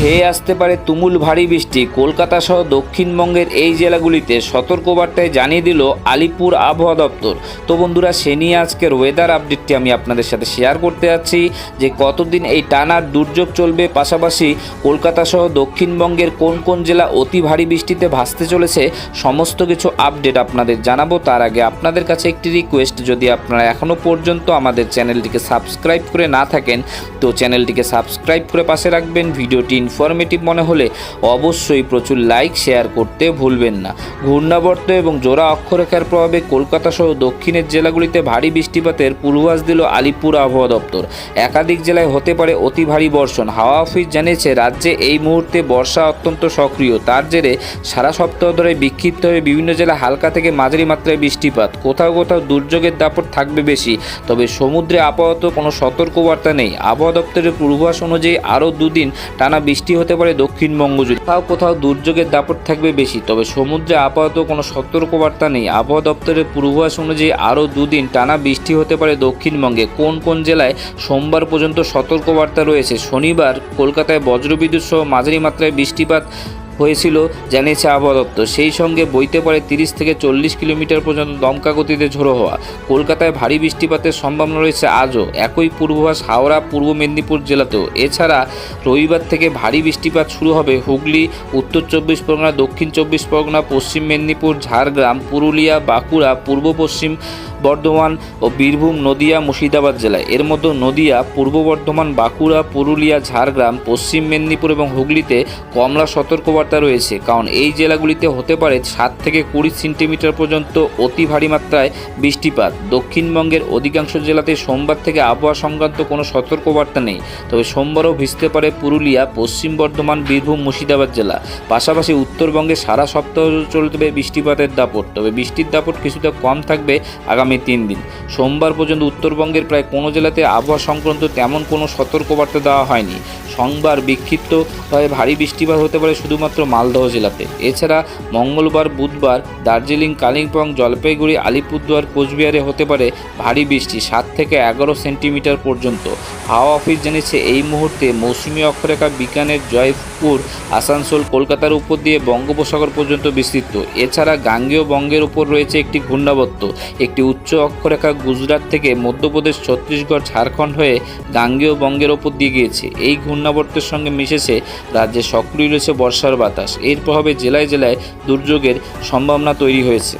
ধেয়ে আসতে পারে তুমুল ভারী বৃষ্টি। কলকাতা সহ দক্ষিণবঙ্গের এই জেলাগুলিতে সতর্কবার্তায় জানিয়ে দিল আলিপুর আবহাওয়া দপ্তর। তো বন্ধুরা, সে নিয়ে আজকের ওয়েদার আপডেটটি আমি আপনাদের সাথে শেয়ার করতে যাচ্ছি যে কতদিন এই টানার দুর্যোগ চলবে। পাশাপাশি কলকাতা সহ দক্ষিণবঙ্গের কোন কোন জেলা অতি ভারী বৃষ্টিতে ভাসতে চলেছে, সমস্ত কিছু আপডেট আপনাদের জানাব। তার আগে আপনাদের কাছে একটি রিকোয়েস্ট যদি আপনারা এখনও পর্যন্ত আমাদের চ্যানেলটিকে সাবস্ক্রাইব করে না থাকেন, তো চ্যানেলটিকে সাবস্ক্রাইব করে পাশে রাখবেন। ভিডিওটি ইনফরমেটিভ মনে হলে অবশ্যই প্রচুর লাইক শেয়ার করতে ভুলবেন না। ঘূর্ণাবর্ত এবং জোড়া অক্ষরেখার প্রভাবে কলকাতা সহ দক্ষিণের জেলাগুলিতে ভারী বৃষ্টিপাতের পূর্বাভাস দিল আলিপুর আবহাওয়া দপ্তর। একাধিক জেলায় হতে পারে অতি ভারী বর্ষণ। হাওয়া অফিস জানিয়েছে, রাজ্যে এই মুহূর্তে বর্ষা অত্যন্ত সক্রিয়। তার জেরে সারা সপ্তাহ ধরে বিক্ষিপ্ত হয়ে বিভিন্ন জেলায় হালকা থেকে মাঝারি মাত্রায় বৃষ্টিপাত। কোথাও কোথাও দুর্যোগের দাপট থাকবে বেশি, তবে সমুদ্রে আপাতত কোনো সতর্কবার্তা নেই। আবহাওয়া দপ্তরের পূর্বাভাস অনুযায়ী আরও দুদিন টানা বৃষ্টি হতে পারে দক্ষিণবঙ্গ জুড়ে তাও কোথাও দুর্যোগের দাপট থাকবে বেশি, তবে সমুদ্রে আপাতত কোনো সতর্কবার্তা নেই। আবহাওয়া দপ্তরের পূর্বাভাস অনুযায়ী আরও দুদিন টানা বৃষ্টি হতে পারে দক্ষিণবঙ্গে। কোন কোন জেলায় সোমবার পর্যন্ত সতর্কবার্তা রয়েছে? শনিবার কলকাতায় বজ্রবিদ্যুৎ সহ মাঝারি মাত্রায় বৃষ্টিপাত হয়েছিল জানিয়েছে আবহাওয়া দপ্তর। সেই সঙ্গে বইতে পারে তিরিশ থেকে চল্লিশ কিলোমিটার পর্যন্ত দমকা গতিতে ঝোড়ো হওয়া। কলকাতায় ভারী বৃষ্টিপাতের সম্ভাবনা রয়েছে আজও। একই পূর্বাভাস হাওড়া, পূর্ব মেদিনীপুর জেলাতেও। এছাড়া রবিবার থেকে ভারী বৃষ্টিপাত শুরু হবে হুগলি, উত্তর চব্বিশ পরগনা, দক্ষিণ চব্বিশ পরগনা, পশ্চিম মেদিনীপুর, ঝাড়গ্রাম, পুরুলিয়া, বাঁকুড়া, পূর্ব পশ্চিম বর্ধমান ও বীরভূম, নদিয়া, মুর্শিদাবাদ জেলায়। এর মধ্যে নদিয়া, পূর্ব বর্ধমান, বাঁকুড়া, পুরুলিয়া, ঝাড়গ্রাম, পশ্চিম মেদিনীপুর এবং হুগলিতে কমলা সতর্কবার্তা রয়েছে। কারণ এই জেলাগুলিতে হতে পারে সাত থেকে কুড়ি সেন্টিমিটার পর্যন্ত অতি ভারী মাত্রায় বৃষ্টিপাত। দক্ষিণবঙ্গের অধিকাংশ জেলাতে সোমবার থেকে আবহাওয়া সংক্রান্ত কোনো সতর্কবার্তা নেই। তবে সোমবারও ভিজতে পারে পুরুলিয়া, পশ্চিম বর্ধমান, বীরভূম, মুর্শিদাবাদ জেলা। পাশাপাশি উত্তরবঙ্গে সারা সপ্তাহ চলবে বৃষ্টিপাতের দাপট। তবে বৃষ্টির দাপট কিছুটা কম থাকবে আগামী তিন দিন। সোমবার পর্যন্ত উত্তরবঙ্গের প্রায় কোনো জেলাতে আবহাওয়া সংক্রান্ত তেমন কোনো সতর্কবার্তা দেওয়া হয়নি। সোমবার বিক্ষিপ্তভাবে ভারী বৃষ্টিপাত হতে পারে শুধুমাত্র মালদহ জেলাতে। এছাড়া মঙ্গলবার, বুধবার, দার্জিলিং, কালিম্পং, জলপাইগুড়ি, আলিপুরদুয়ার, কোচবিহারে হতে পারে ভারী বৃষ্টি, সাত থেকে এগারো সেন্টিমিটার পর্যন্ত। হাওয়া অফিস জানিয়েছে, এই মুহূর্তে মৌসুমী অক্ষরেখা বিজ্ঞানের জয়পুর, আসানসোল, কলকাতার উপর দিয়ে বঙ্গোপসাগর পর্যন্ত বিস্তৃত। এছাড়া গাঙ্গেয় বঙ্গের উপর রয়েছে একটি ঘূর্ণাবর্ত। একটি উচ্চ অক্ষরেখা গুজরাট থেকে মধ্যপ্রদেশ, ছত্তিশগড়, ঝাড়খণ্ড হয়ে গাঙ্গেয় বঙ্গের ওপর দিয়ে গিয়েছে। এই ঘূর্ণাবর্তের সঙ্গে মিশেছে রাজ্যে সক্রিয় রয়েছে বর্ষার বাতাস। এর প্রভাবে জেলায় জেলায় দুর্যোগের সম্ভাবনা তৈরি হয়েছে।